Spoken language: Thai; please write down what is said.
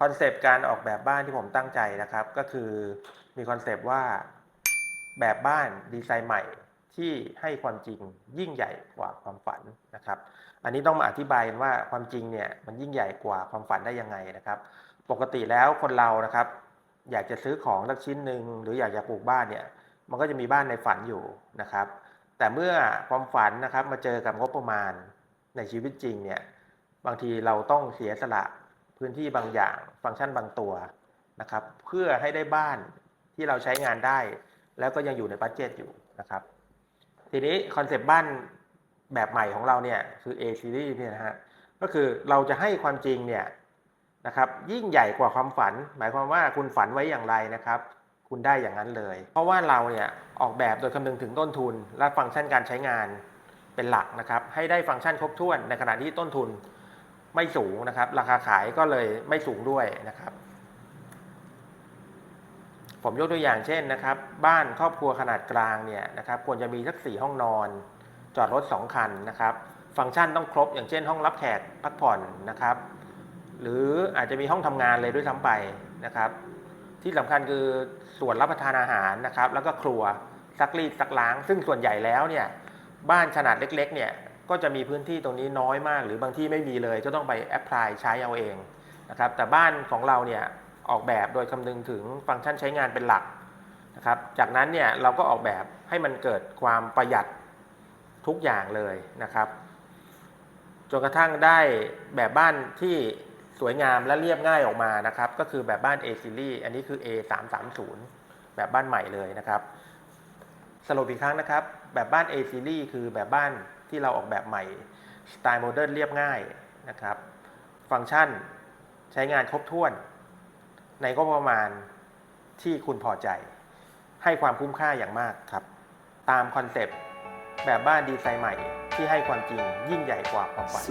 คอนเซปต์การออกแบบบ้านที่ผมตั้งใจนะครับ ก็คือมีคอนเซปต์ว่าแบบบ้านดีไซน์ใหม่ที่ให้ความจริงยิ่งใหญ่กว่าความฝันนะครับ อันนี้ต้องมาอธิบายกันว่าความจริงเนี่ยมันยิ่งใหญ่กว่าความฝันได้ยังไงนะครับ ปกติแล้วคนเรานะครับ อยากจะซื้อของสักชิ้นหนึ่งหรืออยากจะปลูกบ้านเนี่ย มันก็จะมีบ้านในฝันอยู่นะครับ แต่เมื่อความฝันนะครับมาเจอกับงบประมาณในชีวิตจริงเนี่ยบางทีเราต้องเสียสละ พื้นที่บางอย่าง ฟังก์ชันบางตัวนะครับ เพื่อให้ได้บ้านที่เราใช้งานได้ แล้วก็ยังอยู่ในบัตเจตอยู่นะครับ ทีนี้คอนเซปต์บ้านแบบใหม่ของเราเนี่ยคือ A series เนี่ยนะฮะก็คือเราจะให้ความจริงเนี่ยนะครับ ยิ่งใหญ่กว่าความฝัน หมายความว่าคุณฝันไว้อย่างไรนะครับ คุณได้อย่างนั้นเลย เพราะว่าเราเนี่ยออกแบบโดยคำนึงถึงต้นทุน และฟังก์ชันการใช้งานเป็นหลักนะครับ ให้ได้ฟังก์ชันครบถ้วนในขณะที่ต้นทุน ไม่สูงนะครับ ราคาขายก็เลยไม่สูงด้วยนะครับ ผมยกตัวอย่างเช่นนะครับ บ้านครอบครัวขนาดกลางเนี่ยนะครับ ควรจะมีสักสี่ห้องนอน จอดรถ2คันนะครับ ฟังก์ชันต้องครบอย่างเช่น ห้องรับแขกพักผ่อนนะครับ หรืออาจจะมีห้องทำงานเลยด้วยซ้ำไปนะครับ ที่สำคัญคือส่วนรับประทานอาหารนะครับ แล้วก็ครัวซักรีดซักล้าง ซึ่งส่วนใหญ่แล้วเนี่ยบ้านขนาดเล็กๆเนี่ย ก็จะมีพื้นที่ตรงนี้น้อยมาก หรือบางที่ไม่มีเลยก็ต้องไปแอพพลายใช้เอาเองนะครับแต่บ้านของเราเนี่ยออกแบบโดยคำนึงถึงฟังก์ชันใช้งานเป็นหลักนะครับจากนั้นเนี่ยเราก็ออกแบบให้มันเกิดความประหยัดทุกอย่างเลยนะครับจนกระทั่งได้แบบบ้านที่สวยงามและเรียบง่ายออกมานะครับ ก็คือแบบบ้าน A series อันนี้คือ A 3 3 0แบบบ้านใหม่เลยนะครับสรุปอีกครั้งนะครับ แบบบ้าน A series คือแบบบ้าน ที่เราออกแบบใหม่สไตล์โมเดิร์นเรียบง่ายนะครับ ฟังก์ชันใช้งานครบถ้วน ในก็ประมาณที่คุณพอใจ ให้ความคุ้มค่าอย่างมากครับ ตามคอนเซปต์แบบบ้านดีไซน์ใหม่ที่ให้ความจริงยิ่งใหญ่กว่าความฝัน